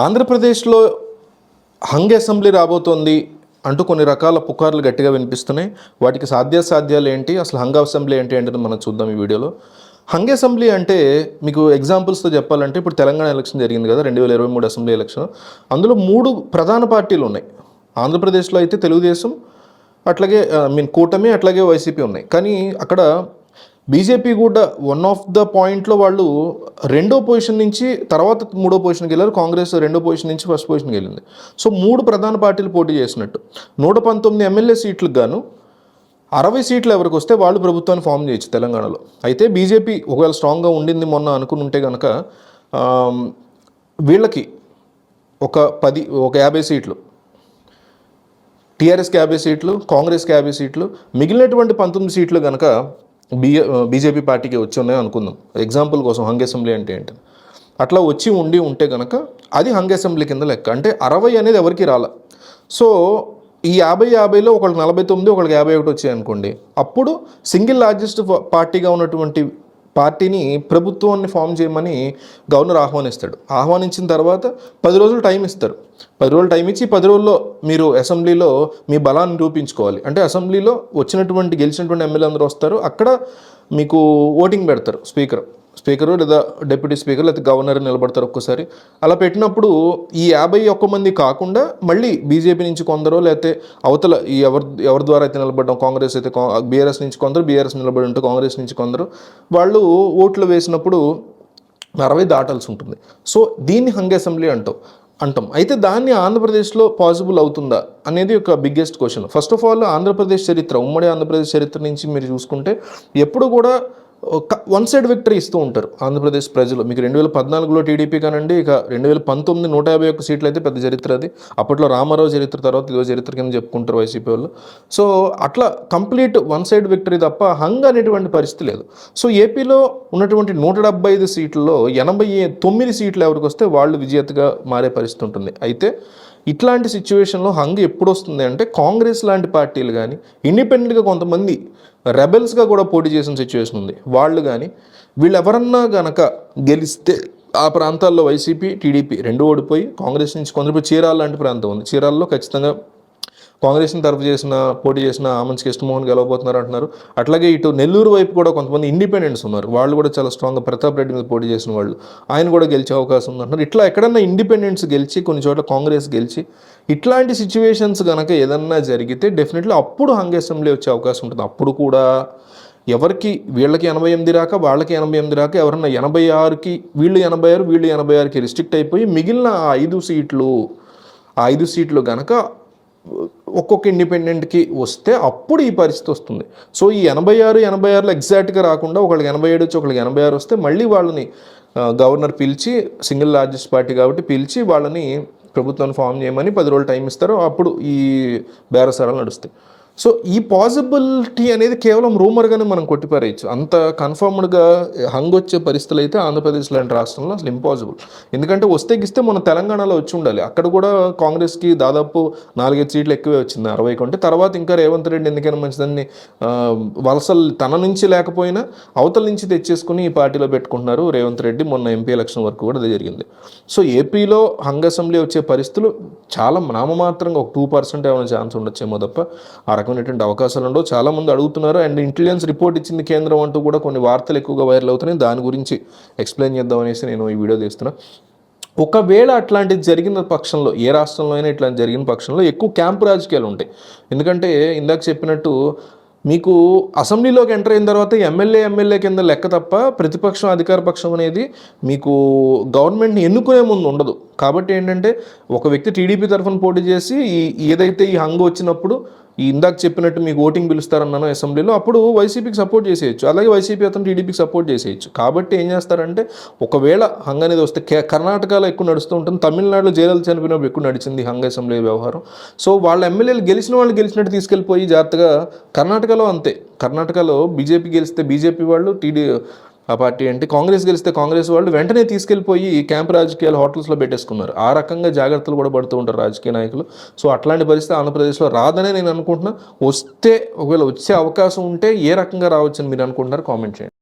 ఆంధ్రప్రదేశ్లో hung assembly రాబోతోంది అంటూ కొన్ని రకాల పుకార్లు గట్టిగా వినిపిస్తున్నాయి. వాటికి సాధ్యాసాధ్యాలు ఏంటి? అసలు హంగ్ అసెంబ్లీ ఏంటి ఏంటని మనం చూద్దాం ఈ వీడియోలో. హంగ్ అసెంబ్లీ అంటే మీకు ఎగ్జాంపుల్స్తో చెప్పాలంటే ఇప్పుడు తెలంగాణ ఎలక్షన్ జరిగింది కదా రెండు వేల ఇరవై మూడు అసెంబ్లీ ఎలక్షన్. అందులో మూడు ప్రధాన పార్టీలు ఉన్నాయి. ఆంధ్రప్రదేశ్లో అయితే తెలుగుదేశం అట్లాగే ఐ మీన్ కూటమి అట్లాగే వైసీపీ ఉన్నాయి. కానీ అక్కడ బీజేపీ కూడా వన్ ఆఫ్ ద పాయింట్లో వాళ్ళు రెండో పొజిషన్ నుంచి తర్వాత మూడో పొజిషన్కి వెళ్ళారు. కాంగ్రెస్ రెండో పొజిషన్ నుంచి ఫస్ట్ పొజిషన్కి వెళ్ళింది. సో మూడు ప్రధాన పార్టీలు పోటీ చేసినట్టు. నూట పంతొమ్మిది ఎమ్మెల్యే సీట్లకు గాను అరవై సీట్లు ఎవరికి వస్తే వాళ్ళు ప్రభుత్వాన్ని ఫామ్ చేయొచ్చు తెలంగాణలో. అయితే బీజేపీ ఒకవేళ స్ట్రాంగ్గా ఉండింది మొన్న అనుకుని ఉంటే కనుక వీళ్ళకి ఒక పది ఒక యాభై సీట్లు టీఆర్ఎస్కి యాభై సీట్లు కాంగ్రెస్కి యాభై సీట్లు మిగిలినటువంటి పంతొమ్మిది సీట్లు కనుక బీ బీజేపీ పార్టీకి వచ్చి ఉన్నాయో అనుకుందాం. ఎగ్జాంపుల్ కోసం హంగ్ అసెంబ్లీ అంటే ఏంటి? అట్లా వచ్చి ఉండి ఉంటే కనుక అది హంగ్ అసెంబ్లీ కింద లెక్క. అంటే అరవై అనేది ఎవరికి రాల? సో ఈ యాభై యాభైలో ఒకళ్ళకి నలభై తొమ్మిది ఒకళ్ళకి యాభై ఒకటి వచ్చాయి అనుకోండి అప్పుడు సింగిల్ లార్జెస్ట్ పార్టీగా ఉన్నటువంటి పార్టీని ప్రభుత్వాన్ని ఫామ్ చేయమని గవర్నర్ ఆహ్వానిస్తాడు. ఆహ్వానించిన తర్వాత పది రోజులు టైం ఇస్తారు. పది రోజులు టైం ఇచ్చి పది రోజుల్లో మీరు అసెంబ్లీలో మీ బలాన్ని నిరూపించుకోవాలి. అంటే అసెంబ్లీలో వచ్చినటువంటి గెలిచినటువంటి ఎమ్మెల్యే అందరూ వస్తారు. అక్కడ మీకు ఓటింగ్ పెడతారు స్పీకర్. స్పీకరు లేదా డిప్యూటీ స్పీకర్ లేదా గవర్నర్ నిలబడతారు ఒక్కసారి. అలా పెట్టినప్పుడు ఈ యాభై ఒక్క మంది కాకుండా మళ్ళీ బీజేపీ నుంచి కొందరు లేకపోతే అవతల ఈ ఎవరి ఎవరి ద్వారా అయితే నిలబడడం కాంగ్రెస్ అయితే బీఆర్ఎస్ నుంచి కొందరు బీఆర్ఎస్ నిలబడి ఉంటే కాంగ్రెస్ నుంచి కొందరు వాళ్ళు ఓట్లు వేసినప్పుడు అరవై దాటాల్సి ఉంటుంది. సో దీన్ని హంగ్ అసెంబ్లీ అంటాం అంటాం. అయితే దాన్ని ఆంధ్రప్రదేశ్లో పాసిబుల్ అవుతుందా అనేది ఒక biggest question. First of all Andhra Pradesh చరిత్ర ఉమ్మడి ఆంధ్రప్రదేశ్ చరిత్ర నుంచి మీరు చూసుకుంటే ఎప్పుడు కూడా వన్ సైడ్ విక్టరీ ఇస్తూ ఉంటారు ఆంధ్రప్రదేశ్ ప్రజలు. మీకు రెండు వేల పద్నాలుగులో టీడీపీ కానండి ఇక రెండు వేల పంతొమ్మిది నూట యాభై ఒక్క సీట్లు అయితే పెద్ద చరిత్ర అది. అప్పట్లో రామారావు చరిత్ర తర్వాత ఇదో చరిత్ర కింద చెప్పుకుంటారు వైసీపీ వాళ్ళు. సో అట్లా కంప్లీట్ వన్ సైడ్ విక్టరీ తప్ప హంగ్ అనేటువంటి పరిస్థితి లేదు. సో ఏపీలో ఉన్నటువంటి నూట డెబ్బై ఐదు సీట్లలో ఎనభై తొమ్మిది సీట్లు ఎవరికి వస్తే వాళ్ళు విజేతగా మారే పరిస్థితి ఉంటుంది. అయితే ఇట్లాంటి సిచ్యువేషన్లో హంగ్ ఎప్పుడు వస్తుంది అంటే కాంగ్రెస్ లాంటి పార్టీలు కానీ ఇండిపెండెంట్గా కొంతమంది రెబెల్స్గా కూడా పోటీ చేసిన సిచ్యువేషన్ ఉంది. వాళ్ళు కానీ వీళ్ళు ఎవరన్నా గనక గెలిస్తే ఆ ప్రాంతాల్లో వైసీపీ టీడీపీ రెండు ఓడిపోయి కాంగ్రెస్ నుంచి కొందరు చీరాల లాంటి ప్రాంతం ఉంది. చీరాల్లో ఖచ్చితంగా కాంగ్రెస్ని తరఫు చేసిన పోటీ చేసిన ఆమంచి కృష్ణమోహన్ గెలవబోతున్నారు అంటున్నారు. అట్లాగే ఇటు నెల్లూరు వైపు కూడా కొంతమంది ఇండిపెండెంట్స్ ఉన్నారు. వాళ్ళు కూడా చాలా స్ట్రాంగ్గా ప్రతాప్ రెడ్డి మీద పోటీ చేసిన వాళ్ళు. ఆయన కూడా గెలిచే అవకాశం ఉంది అంటున్నారు. ఇట్లా ఎక్కడన్నా ఇండిపెండెంట్స్ గెలిచి కొన్ని చోట్ల కాంగ్రెస్ గెలిచి ఇట్లాంటి సిచ్యువేషన్స్ కనుక ఏదన్నా జరిగితే డెఫినెట్లీ అప్పుడు హంగ్ అసెంబ్లీ వచ్చే అవకాశం ఉంటుంది. అప్పుడు కూడా ఎవరికి వీళ్ళకి ఎనభై ఎనిమిది రాక వాళ్ళకి ఎనభై ఎనిమిది రాక ఎవరన్నా ఎనభై ఆరుకి వీళ్ళు ఎనభై ఆరు వీళ్ళు ఎనభై ఆరుకి రిస్ట్రిక్ట్ అయిపోయి మిగిలిన ఐదు సీట్లు ఆ ఐదు సీట్లు గనక ఒక్కొక్క ఇండిపెండెంట్కి వస్తే అప్పుడు ఈ పరిస్థితి వస్తుంది. సో ఈ ఎనభై ఆరు ఎనభై ఆరులో ఎగ్జాక్ట్గా రాకుండా ఒకళ్ళకి ఎనభై ఏడు వచ్చి ఒకళ్ళకి ఎనభై ఆరు వస్తే మళ్ళీ వాళ్ళని గవర్నర్ పిలిచి సింగిల్ లార్జెస్ట్ పార్టీ కాబట్టి పిలిచి వాళ్ళని ప్రభుత్వాన్ని ఫామ్ చేయమని పది రోజులు టైం ఇస్తారు. అప్పుడు ఈ బేరసారాలు నడుస్తాయి. సో ఈ పాసిబిలిటీ అనేది కేవలం రూమర్గానే మనం కొట్టిపారేయచ్చు. అంత కన్ఫర్మ్డ్గా హంగ్ వచ్చే పరిస్థితులు అయితే ఆంధ్రప్రదేశ్ లాంటి రాష్ట్రంలో అసలు ఇంపాసిబుల్. ఎందుకంటే వస్తే గిస్తే మన తెలంగాణలో వచ్చి ఉండాలి. అక్కడ కూడా కాంగ్రెస్కి దాదాపు నాలుగైదు సీట్లు ఎక్కువే వచ్చింది అరవై కొంటే తర్వాత ఇంకా రేవంత్ రెడ్డి ఎందుకైనా మంచిదని వలసలు తన నుంచి లేకపోయినా అవతల నుంచి తెచ్చేసుకుని ఈ పార్టీలో పెట్టుకుంటున్నారు రేవంత్ రెడ్డి మొన్న ఎంపీ ఎలక్షన్ వరకు కూడా అది జరిగింది. సో ఏపీలో హంగ్ అసెంబ్లీ వచ్చే పరిస్థితులు చాలా నామమాత్రంగా ఒక టూ పర్సెంట్ ఏమైనా ఛాన్స్ ఉండొచ్చేమో తప్ప ఆ రాకునేటువంటి అవకాశాలు ఉండవు. చాలా మంది అడుగుతున్నారు. అండ్ ఇంటెలిజెన్స్ రిపోర్ట్ ఇచ్చింది కేంద్రం అంటూ కూడా కొన్ని వార్తలు ఎక్కువగా వైరల్ అవుతున్నాయి. దాని గురించి ఎక్స్ప్లెయిన్ చేద్దాం అనేసి నేను ఈ వీడియో తీస్తున్నా. ఒకవేళ అట్లాంటిది జరిగిన పక్షంలో ఏ రాష్ట్రంలో అయినా ఇట్లాంటి జరిగిన పక్షంలో ఎక్కువ క్యాంపు రాజకీయాలు ఉంటాయి. ఎందుకంటే ఇందాక చెప్పినట్టు మీకు అసెంబ్లీలోకి ఎంటర్ అయిన తర్వాత ఎమ్మెల్యే ఎమ్మెల్యే కింద లెక్క తప్ప ప్రతిపక్షం అధికార పక్షం అనేది మీకు గవర్నమెంట్ని ఎన్నుకునే ముందు ఉండదు. కాబట్టి ఏంటంటే ఒక వ్యక్తి టీడీపీ తరఫున పోటీ చేసి ఈ ఏదైతే ఈ హంగు వచ్చినప్పుడు ఈ ఇందాక చెప్పినట్టు మీకు ఓటింగ్ పిలుస్తారన్నాను అసెంబ్లీలో అప్పుడు వైసీపీకి సపోర్ట్ చేసేయచ్చు. అలాగే వైసీపీ అతను టీడీపీకి సపోర్ట్ చేసేయచ్చు. కాబట్టి ఏం చేస్తారంటే ఒకవేళ హంగ్ అనేది వస్తే కే- కర్ణాటకలో ఎక్కువ నడుస్తూ ఉంటుంది. తమిళనాడులో జైలు చనిపోయినప్పుడు ఎక్కువ నడిచింది హంగ్ అసెంబ్లీ వ్యవహారం. సో వాళ్ళ ఎమ్మెల్యేలు గెలిచిన వాళ్ళు గెలిచినట్టు తీసుకెళ్ళిపోయి జాగ్రత్తగా కర్ణాటకలో అంతే. కర్ణాటకలో బీజేపీ గెలిస్తే బీజేపీ వాళ్ళు టీడీ ఆ పార్టీ అంటే కాంగ్రెస్ గెలిస్తే కాంగ్రెస్ వాళ్ళు వెంటనే తీసుకెళ్ళిపోయి క్యాంప్ రాజకీయాలు హోటల్స్లో పెట్టేసుకున్నారు. ఆ రకంగా జాగ్రత్తలు కూడా పడుతూ ఉంటారు రాజకీయ నాయకులు. సో అట్లాంటి పరిస్థితి ఆంధ్రప్రదేశ్లో రాదనే నేను అనుకుంటున్నా. వస్తే ఒకవేళ వచ్చే అవకాశం ఉంటే ఏ రకంగా రావచ్చని మీరు అనుకుంటున్నారు కామెంట్ చేయండి.